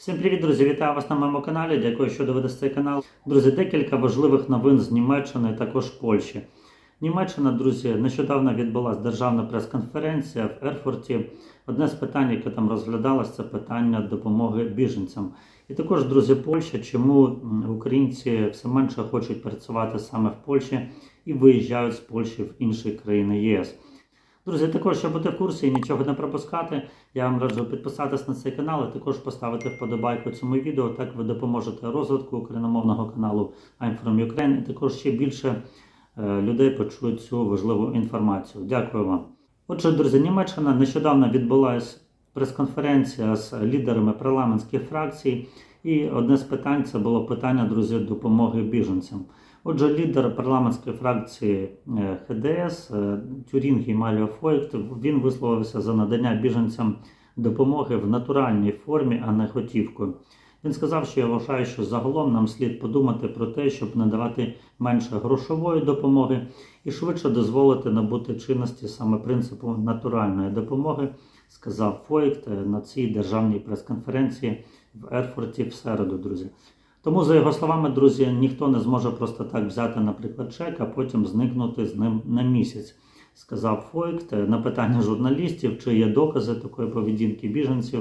Всім привіт, друзі! Вітаю вас на моєму каналі. Дякую, що дивитесь цей канал. Друзі, декілька важливих новин з Німеччини, також Польщі. Німеччина, друзі, нещодавно відбулася державна прес-конференція в Ерфурті. Одне з питань, яке там розглядалось, це питання допомоги біженцям. І також, друзі, Польща, чому українці все менше хочуть працювати саме в Польщі і виїжджають з Польщі в інші країни ЄС. Друзі, також, щоб бути в курсі і нічого не пропускати, я вам раджу підписатись на цей канал, і також поставити вподобайку цьому відео. Так ви допоможете розвитку україномовного каналу I'm from Ukraine, і також ще більше е, людей почують цю важливу інформацію. Дякую вам. Отже, друзі, Німеччина нещодавно відбулася прес-конференція з лідерами парламентських фракцій, і одне з питань це було питання, друзі, допомоги біженцям. Отже, лідер парламентської фракції е, ХДС е, Тюрінгі Маріо Фойкт він висловився за надання біженцям допомоги в натуральній формі, а не готівкою. Він сказав, що я вважаю, що загалом нам слід подумати про те, щоб надавати менше грошової допомоги і швидше дозволити набути чинності саме принципу натуральної допомоги, сказав Фойкт е, на цій державній прес-конференції в Ерфурті в середу, друзі. Тому, за його словами, друзі, ніхто не зможе просто так взяти, наприклад, чек, а потім зникнути з ним на місяць, сказав Фойкт на питання журналістів, чи є докази такої поведінки біженців.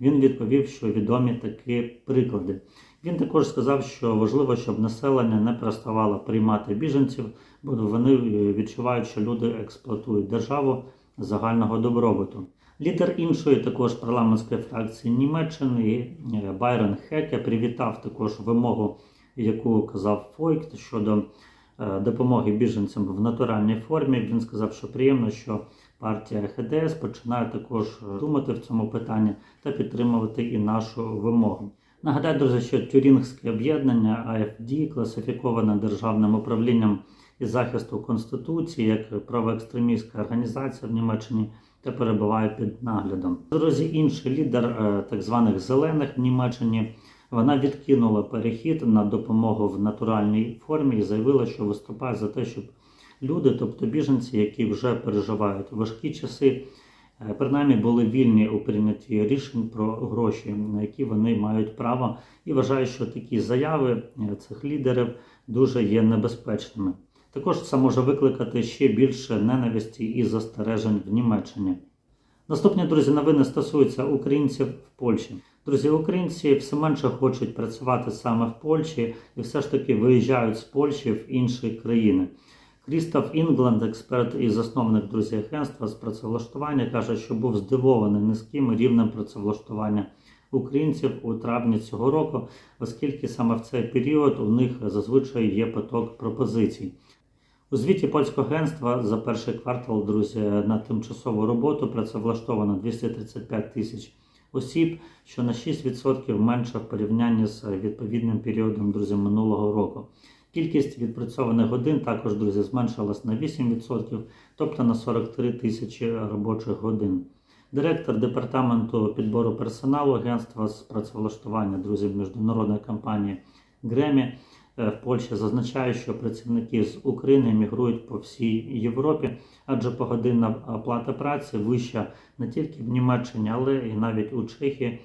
Він відповів, що відомі такі приклади. Він також сказав, що важливо, щоб населення не переставало приймати біженців, бо вони е, відчувають, що люди експлуатують державу загального добробуту. Лідер іншої також парламентської фракції Німеччини е, Байрон Хеке привітав також вимогу, яку казав Фойкт щодо е, допомоги біженцям в натуральній формі. Він сказав, що приємно, що партія ХДС починає також думати в цьому питанні та підтримувати і нашу вимогу. Нагадаю, друзі, що Тюрінгське об'єднання АФД класифіковане державним управлінням із захисту Конституції як правоекстремістська організація в Німеччині та перебуває під наглядом. Друзі, інший лідер е, так званих зелених в Німеччині вона відкинула перехід на допомогу в натуральній формі і заявила, що виступає за те, щоб люди, тобто біженці, які вже переживають важкі часи, е, принаймні були вільні у прийнятті рішень про гроші, на які вони мають право, і вважаю, що такі заяви е, цих лідерів дуже є небезпечними. Також це може викликати ще більше ненависті і застережень в Німеччині. Наступні друзі новини стосуються українців в Польщі. Друзі, українці все менше хочуть працювати саме в Польщі і все ж таки виїжджають з Польщі в інші країни. Крістоф Інгланд, експерт і засновник друзі агентства з працевлаштування, каже, що був здивований низьким рівнем працевлаштування українців у травні цього року, оскільки саме в цей період у них зазвичай є поток пропозицій. У звіті польського агентства за перший квартал, друзі, на тимчасову роботу працевлаштовано 235 тисяч осіб, що на 6% менше в порівнянні з відповідним періодом друзі, минулого року. Кількість відпрацьованих годин також, друзі, зменшилась на 8%, тобто на 43 тисячі робочих годин. Директор департаменту підбору персоналу агентства з працевлаштування друзів міжнародної компанії Гремі в Польщі зазначає, що працівники з України мігрують по всій Європі, адже погодинна оплата праці вища не тільки в Німеччині, але і навіть у Чехії.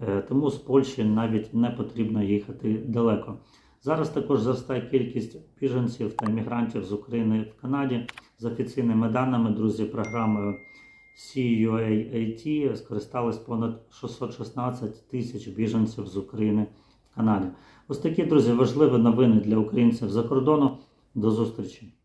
Е, Тому з Польщі навіть не потрібно їхати далеко. Зараз також зростає кількість біженців та іммігрантів з України в Канаді. За офіційними даними, друзі, програмою CUAT скористались понад 616 тисяч біженців з України в Канаді. Ось такі, друзі, важливі новини для українців за кордону. До зустрічі!